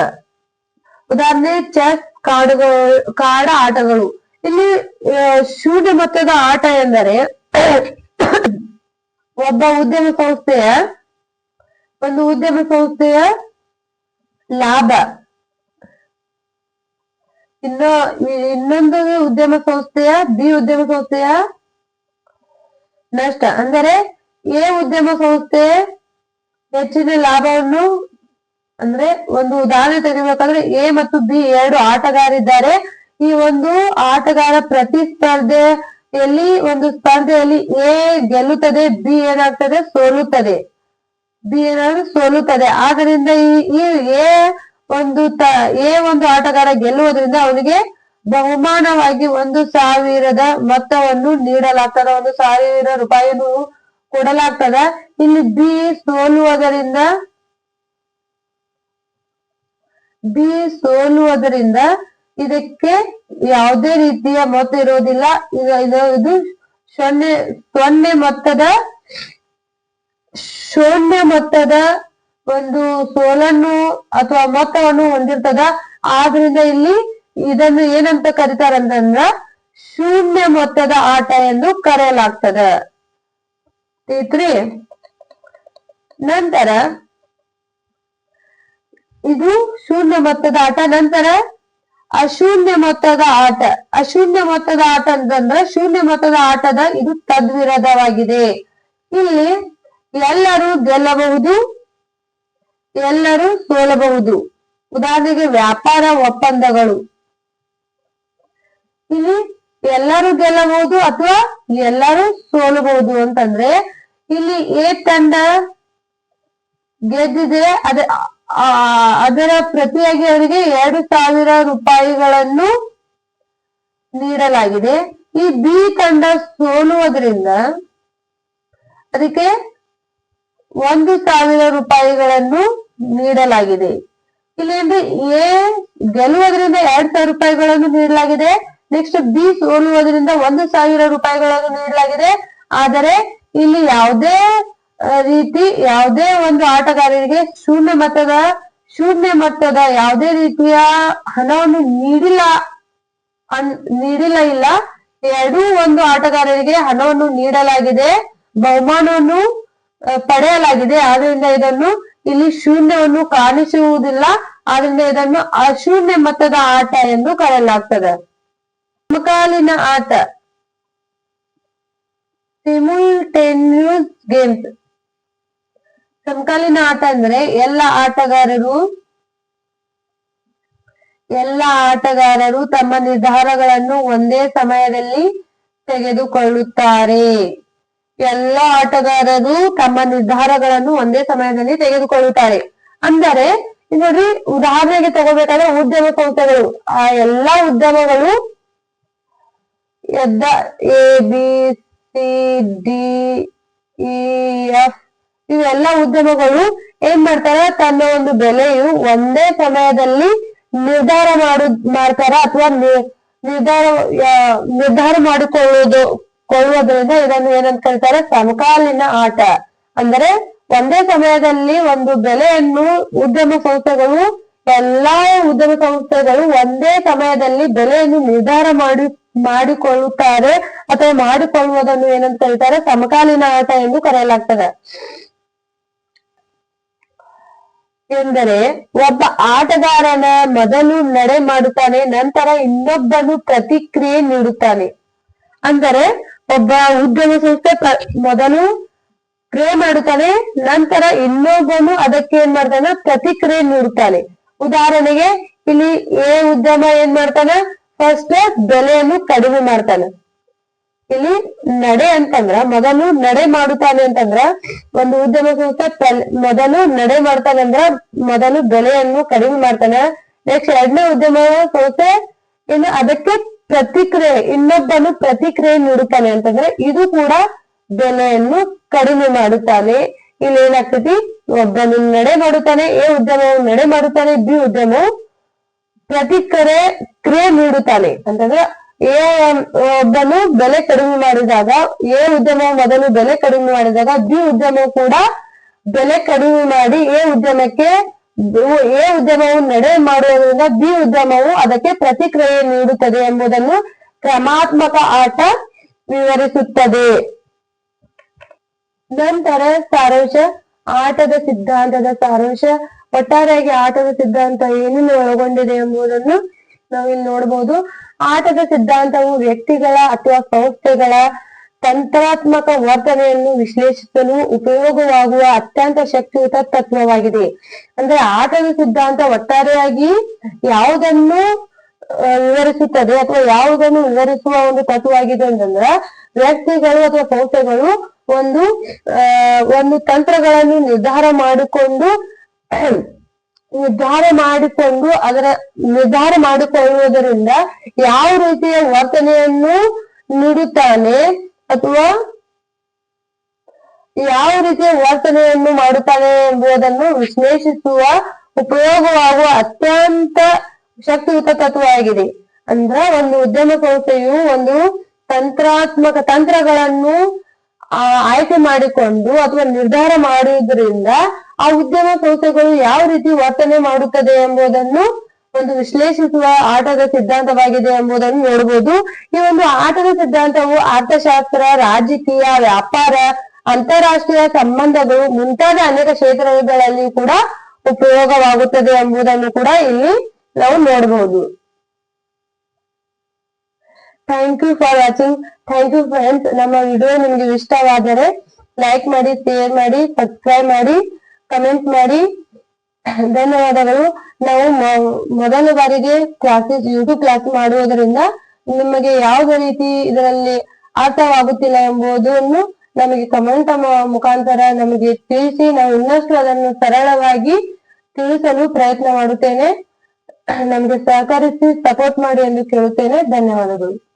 ಉದಾಹರಣೆ, ಚೆಸ್ ಕಾಡುಗಳು, ಕಾಡ ಆಟಗಳು. ಇಲ್ಲಿ ಶೂನ್ಯ ಮೊತ್ತದ ಆಟ ಎಂದರೆ, ಒಬ್ಬ ಉದ್ಯಮ ಸಂಸ್ಥೆಯ, ಒಂದು ಉದ್ಯಮ ಸಂಸ್ಥೆಯ ಲಾಭ. ಇನ್ನು ಇನ್ನೊಂದು ಉದ್ಯಮ ಸಂಸ್ಥೆಯ, ಬಿ ಉದ್ಯಮ ಸಂಸ್ಥೆಯ ನಷ್ಟ. ಅಂದರೆ, ಎ ಉದ್ಯಮ ಸಂಸ್ಥೆ ಹೆಚ್ಚಿನ ಲಾಭವನ್ನು, ಅಂದ್ರೆ ಒಂದು ಉದಾಹರಣೆ ತೆಗಿಬೇಕಂದ್ರೆ, ಎ ಮತ್ತು ಬಿ ಎರಡು ಆಟಗಾರಿದ್ದಾರೆ. ಈ ಒಂದು ಆಟಗಾರ ಪ್ರತಿಸ್ಪರ್ಧೆಯಲ್ಲಿ, ಒಂದು ಸ್ಪರ್ಧೆಯಲ್ಲಿ ಎ ಗೆಲ್ಲುತ್ತದೆ, ಬಿ ಏನಾಗ್ತದೆ, ಸೋಲುತ್ತದೆ. ಬಿ ಏನಾದ್ರೂ ಸೋಲುತ್ತದೆ. ಆದ್ದರಿಂದ ಈ ಈ ಎ ಒಂದು ತ, ಏ ಒಂದು ಆಟಗಾರ ಗೆಲ್ಲುವುದರಿಂದ ಅವನಿಗೆ ಬಹುಮಾನವಾಗಿ ಒಂದು ಸಾವಿರದ ಮೊತ್ತವನ್ನು ನೀಡಲಾಗ್ತದ. ಒಂದು ಸಾವಿರ ರೂಪಾಯಿಯನ್ನು ಕೊಡಲಾಗ್ತದ. ಇಲ್ಲಿ ಬಿ ಸೋಲುವುದರಿಂದ ಬಿ ಸೋಲುವುದರಿಂದ ಇದಕ್ಕೆ ಯಾವುದೇ ರೀತಿಯ ಮೊತ್ತ ಇದು ಇದು ಸೊನ್ನೆ ಸೊನ್ನೆ ಮೊತ್ತದ ಶೂನ್ಯ ಮೊತ್ತದ ಒಂದು ತೋಲನ್ನು ಅಥವಾ ಮೊತ್ತವನ್ನು ಹೊಂದಿರ್ತದ. ಆದ್ರಿಂದ ಇಲ್ಲಿ ಇದನ್ನು ಏನಂತ ಕರೀತಾರಂತಂದ್ರ ಶೂನ್ಯ ಮೊತ್ತದ ಆಟ ಎಂದು ಕರೆಯಲಾಗ್ತದ. ಐತ್ರಿ ನಂತರ ಇದು ಶೂನ್ಯ ಮೊತ್ತದ ಆಟ, ನಂತರ ಅಶೂನ್ಯ ಮೊತ್ತದ ಆಟ. ಅಶೂನ್ಯ ಮೊತ್ತದ ಆಟ ಅಂತಂದ್ರ ಶೂನ್ಯ ಮೊತ್ತದ ಆಟದ ಇದು ತದ್ವಿರೋಧವಾಗಿದೆ ಇಲ್ಲಿ ಎಲ್ಲರೂ ಗೆಲ್ಲಬಹುದು ಎಲ್ಲರೂ ಹೇಳಬಹುದು ಉದಾಹರಣೆಗೆ ವ್ಯಾಪಾರ ಒಪ್ಪಂದಗಳು. ಇಲ್ಲಿ ಎಲ್ಲರೂ ಗೆಲ್ಲಬಹುದು ಅಥವಾ ಎಲ್ಲರೂ ಸೋಲಬಹುದು ಅಂತಂದ್ರೆ ಇಲ್ಲಿ ಎ ತಂಡ ಗೆದ್ದಿದೆ. ಅದ ಅದರ ಪ್ರತಿಯಾಗಿ ಅವರಿಗೆ ಎರಡು ಸಾವಿರ ರೂಪಾಯಿಗಳನ್ನು ನೀಡಲಾಗಿದೆ. ಈ ಬಿ ತಂಡ ಸೋಲುವುದರಿಂದ ಅದಕ್ಕೆ ಒಂದು ಸಾವಿರ ರೂಪಾಯಿಗಳನ್ನು ನೀಡಲಾಗಿದೆ. ಇಲ್ಲಿ ಅಂದ್ರೆ ಎ ಗೆಲ್ಲುವುದರಿಂದ ಎರಡ್ ಸಾವಿರ ರೂಪಾಯಿಗಳನ್ನು ನೀಡಲಾಗಿದೆ. ನೆಕ್ಸ್ಟ್ ಬಿ ಸೋಲುವುದರಿಂದ ಒಂದು ಸಾವಿರ ರೂಪಾಯಿಗಳನ್ನು ನೀಡಲಾಗಿದೆ. ಆದರೆ ಇಲ್ಲಿ ಯಾವುದೇ ರೀತಿ ಯಾವುದೇ ಒಂದು ಆಟಗಾರರಿಗೆ ಶೂನ್ಯ ಮೊತ್ತದ ಶೂನ್ಯ ಮೊತ್ತದ ಯಾವುದೇ ರೀತಿಯ ಹಣವನ್ನು ನೀಡಿಲ್ಲ ನೀಡಿಲ್ಲ ಇಲ್ಲ. ಎರಡೂ ಒಂದು ಆಟಗಾರರಿಗೆ ಹಣವನ್ನು ನೀಡಲಾಗಿದೆ. ಬಹುಮಾನವನ್ನು ಪಡೆಯಲಾಗಿದೆ. ಆದ್ರಿಂದ ಇದನ್ನು ಇಲ್ಲಿ ಶೂನ್ಯವನ್ನು ಕಾಣಿಸುವುದಿಲ್ಲ. ಆದ್ರಿಂದ ಇದನ್ನು ಅಶೂನ್ಯ ಮತದ ಆಟ ಎಂದು ಕರೆಯಲಾಗ್ತದೆ. ಸಮಕಾಲೀನ ಆಟ. ಸಿಮುಲ್ಟೇನಿಯಸ್ ಗೇಮ್ಸ್ ಸಮಕಾಲೀನ ಆಟ ಅಂದ್ರೆ ಎಲ್ಲ ಆಟಗಾರರು ಎಲ್ಲ ಆಟಗಾರರು ತಮ್ಮ ನಿರ್ಧಾರಗಳನ್ನು ಒಂದೇ ಸಮಯದಲ್ಲಿ ತೆಗೆದುಕೊಳ್ಳುತ್ತಾರೆ. ಎಲ್ಲ ಆಟಗಾರರು ತಮ್ಮ ನಿರ್ಧಾರಗಳನ್ನು ಒಂದೇ ಸಮಯದಲ್ಲಿ ತೆಗೆದುಕೊಳ್ಳುತ್ತಾರೆ. ಅಂದರೆ ನೋಡ್ರಿ, ಉದಾಹರಣೆಗೆ ತಗೋಬೇಕಾದ್ರೆ ಉದ್ಯಮ ಸಂಸ್ಥೆಗಳು. ಆ ಎಲ್ಲಾ ಉದ್ಯಮಗಳು ಎದ್ದ, A, B, C, D, E, F, ಇವೆಲ್ಲ ಉದ್ಯಮಗಳು ಏನ್ ಮಾಡ್ತಾರೆ? ತನ್ನ ಒಂದು ಬೆಲೆಯು ಒಂದೇ ಸಮಯದಲ್ಲಿ ನಿರ್ಧಾರ ಮಾಡು, ಮಾಡ್ತಾರ? ಅಥವಾ ನಿರ್ಧಾರ ನಿರ್ಧಾರ ಮಾಡಿಕೊಳ್ಳುವುದು ಕೊಳ್ಳುವುದರಿಂದ ಇದನ್ನು ಏನಂತ ಕರೀತಾರೆ? ಸಮಕಾಲೀನ ಆಟ. ಅಂದರೆ ಒಂದೇ ಸಮಯದಲ್ಲಿ ಒಂದು ಬೆಲೆಯನ್ನು ಉದ್ಯಮ ಸಂಸ್ಥೆಗಳು, ಎಲ್ಲಾ ಉದ್ಯಮ ಸಂಸ್ಥೆಗಳು ಒಂದೇ ಸಮಯದಲ್ಲಿ ಬೆಲೆಯನ್ನು ನಿರ್ಧಾರ ಮಾಡಿ, ಮಾಡಿಕೊಳ್ಳುತ್ತಾರೆ. ಅಥವಾ ಮಾಡಿಕೊಳ್ಳುವುದನ್ನು ಏನಂತ ಕರೀತಾರೆ? ಸಮಕಾಲೀನ ಆಟ ಎಂದು ಕರೆಯಲಾಗ್ತದೆ. ಎಂದರೆ ಒಬ್ಬ ಆಟಗಾರನ ಮೊದಲು ನಡೆ ಮಾಡುತ್ತಾನೆ ನಂತರ ಇನ್ನೊಬ್ಬನು ಪ್ರತಿಕ್ರಿಯೆ ನೀಡುತ್ತಾನೆ. ಅಂದರೆ ಒಬ್ಬ ಉದ್ಯಮ ಸಂಸ್ಥೆ ಮೊದಲು ಕ್ರಿಯೆ ಮಾಡುತ್ತಾನೆ, ನಂತರ ಇನ್ನೊಬ್ಬನು ಅದಕ್ಕೆ ಏನ್ ಮಾಡ್ತಾನೆ? ಪ್ರತಿಕ್ರಿಯೆ ನೀಡುತ್ತಾನೆ ಉದಾಹರಣೆಗೆ, ಇಲ್ಲಿ ಎ ಉದ್ಯಮ ಏನ್ ಮಾಡ್ತಾನೆ? ಫಸ್ಟ್ ಬೆಲೆಯನ್ನು ಕಡಿಮೆ ಮಾಡ್ತಾನೆ. ಇಲ್ಲಿ ನಡೆ ಅಂತಂದ್ರ, ಮೊದಲು ನಡೆ ಮಾಡುತ್ತಾನೆ ಅಂತಂದ್ರ, ಒಂದು ಉದ್ಯಮ ಸಂಸ್ಥೆ ಮೊದಲು ನಡೆ ಮಾಡ್ತಾನೆ ಅಂದ್ರ, ಮೊದಲು ಬೆಲೆಯನ್ನು ಕಡಿಮೆ ಮಾಡ್ತಾನೆ. ನೆಕ್ಸ್ಟ್ ಎರಡನೇ ಉದ್ಯಮ ಸಂಸ್ಥೆ, ಇನ್ನು ಅದಕ್ಕೆ ಪ್ರತಿಕ್ರಿಯೆ, ಇನ್ನೊಬ್ಬನು ಪ್ರತಿಕ್ರಿಯೆ ನೀಡುತ್ತಾನೆ ಅಂತಂದ್ರೆ ಇದು ಕೂಡ ಬೆಲೆಯನ್ನು ಕಡಿಮೆ ಮಾಡುತ್ತಾನೆ. ಇಲ್ಲಿ ಏನಾಗ್ತೈತಿ ಒಬ್ಬನು ನಡೆ ಮಾಡುತ್ತಾನೆ, ಎ ಉದ್ಯಮವು ನಡೆ ಮಾಡುತ್ತಾನೆ, ಬಿ ಉದ್ಯಮವು ಪ್ರತಿಕ್ರಿಯೆ ಕ್ರಿಯೆ ನೀಡುತ್ತಾನೆ. ಅಂತಂದ್ರೆ ಎ ಒಬ್ಬನು ಬೆಲೆ ಕಡಿಮೆ ಮಾಡಿದಾಗ, ಎ ಉದ್ಯಮವು ಮೊದಲು ಬೆಲೆ ಕಡಿಮೆ ಮಾಡಿದಾಗ, ಬಿ ಉದ್ಯಮವು ಕೂಡ ಬೆಲೆ ಕಡಿಮೆ ಮಾಡಿ ಎ ಉದ್ಯಮಕ್ಕೆ ಎ ಉದ್ಯಮವು ನಡೆ ಮಾಡುವುದರಿಂದ ಬಿ ಉದ್ಯಮವು ಅದಕ್ಕೆ ಪ್ರತಿಕ್ರಿಯೆ ನೀಡುತ್ತದೆ ಎಂಬುದನ್ನು ಕ್ರಮಾತ್ಮಕ ಆಟ ವಿವರಿಸುತ್ತದೆ. ನಂತರ ಸಾರಾಂಶ, ಆಟದ ಸಿದ್ಧಾಂತದ ಸಾರಾಂಶ. ಒಟ್ಟಾರೆಯಾಗಿ ಆಟದ ಸಿದ್ಧಾಂತ ಏನನ್ನು ಒಳಗೊಂಡಿದೆ ಎಂಬುದನ್ನು ನಾವಿಲ್ಲಿ ನೋಡಬಹುದು ಆಟದ ಸಿದ್ಧಾಂತವು ವ್ಯಕ್ತಿಗಳ ಅಥವಾ ಸಂಸ್ಥೆಗಳ ತಂತ್ರಾತ್ಮಕ ವರ್ತನೆಯನ್ನು ವಿಶ್ಲೇಷಿಸಲು ಉಪಯೋಗವಾಗುವ ಅತ್ಯಂತ ಶಕ್ತಿಯುತ ತತ್ವವಾಗಿದೆ. ಅಂದ್ರೆ ಆಟದ ಸಿದ್ಧಾಂತ ಒಟ್ಟಾರೆಯಾಗಿ ಯಾವುದನ್ನು ವಿವರಿಸುತ್ತದೆ ಅಥವಾ ಯಾವುದನ್ನು ವಿವರಿಸುವ ಒಂದು ತತ್ವ ಆಗಿದೆ ಅಂತಂದ್ರ ವ್ಯಕ್ತಿಗಳು ಅಥವಾ ಸಂಸ್ಥೆಗಳು ಒಂದು ಒಂದು ತಂತ್ರಗಳನ್ನು ನಿರ್ಧಾರ ಮಾಡಿಕೊಂಡು ನಿರ್ಧಾರ ಮಾಡಿಕೊಂಡು ಅದರ, ನಿರ್ಧಾರ ಮಾಡಿಕೊಳ್ಳುವುದರಿಂದ ಯಾವ ರೀತಿಯ ವರ್ತನೆಯನ್ನು ನೀಡುತ್ತಾನೆ ಅಥವಾ ಯಾವ ರೀತಿಯ ವರ್ತನೆಯನ್ನು ಮಾಡುತ್ತಾನೆ ಎಂಬುದನ್ನು ವಿಶ್ಲೇಷಿಸುವ ಉಪಯೋಗವಾಗುವ ಅತ್ಯಂತ ಶಕ್ತಿಯುತ ತತ್ವ ಆಗಿದೆ. ಅಂದ್ರ ಒಂದು ಉದ್ಯಮ ಸಂಸ್ಥೆಯು ಒಂದು ತಂತ್ರಾತ್ಮಕ ತಂತ್ರಗಳನ್ನು ಆಯ್ಕೆ ಮಾಡಿಕೊಂಡು ಅಥವಾ ನಿರ್ಧಾರ ಮಾಡುವುದರಿಂದ ಆ ಉದ್ಯಮ ಸಂಸ್ಥೆಗಳು ಯಾವ ರೀತಿ ವರ್ತನೆ ಮಾಡುತ್ತದೆ ಎಂಬುದನ್ನು ಒಂದು ವಿಶ್ಲೇಷಿಸುವ ಆಟದ ಸಿದ್ಧಾಂತವಾಗಿದೆ ಎಂಬುದನ್ನು ನೋಡಬಹುದು ಈ ಒಂದು ಆಟದ ಸಿದ್ಧಾಂತವು ಅರ್ಥಶಾಸ್ತ್ರ, ರಾಜಕೀಯ, ವ್ಯಾಪಾರ, ಅಂತಾರಾಷ್ಟ್ರೀಯ ಸಂಬಂಧಗಳು ಮುಂತಾದ ಅನೇಕ ಕ್ಷೇತ್ರಗಳಲ್ಲಿ ಕೂಡ ಉಪಯೋಗವಾಗುತ್ತದೆ ಎಂಬುದನ್ನು ಕೂಡ ಇಲ್ಲಿ ನಾವು ನೋಡಬಹುದು thank you for watching thank you friends ನಮ್ಮ ವಿಡಿಯೋ ನಿಮ್ಗೆ ಇಷ್ಟವಾದರೆ ಲೈಕ್ ಮಾಡಿ ಶೇರ್ ಮಾಡಿ ಸಬ್ಸ್ಕ್ರೈಬ್ ಮಾಡಿ ಕಮೆಂಟ್ ಮಾಡಿ. ಧನ್ಯವಾದಗಳು. ನಾವು ಮೊದಲ ಬಾರಿಗೆ ಕ್ಲಾಸಸ್ ಯೂಟ್ಯೂಬ್ ಕ್ಲಾಸ್ ಮಾಡುವುದರಿಂದ ನಿಮಗೆ ಯಾವುದೇ ರೀತಿ ಇದರಲ್ಲಿ ಅರ್ಥವಾಗುತ್ತಿಲ್ಲ ಎಂಬುದನ್ನು ನಮಗೆ ಕಮೆಂಟ್ ಮುಖಾಂತರ ನಮಗೆ ತಿಳಿಸಿ ನಾವು ಇನ್ನಷ್ಟು ಅದನ್ನು ಸರಳವಾಗಿ ತಿಳಿಸಲು ಪ್ರಯತ್ನ ಮಾಡುತ್ತೇನೆ. ನಮಗೆ ಸಹಕರಿಸಿ ಸಪೋರ್ಟ್ ಮಾಡಿ ಎಂದು ಕೇಳುತ್ತೇನೆ. ಧನ್ಯವಾದಗಳು.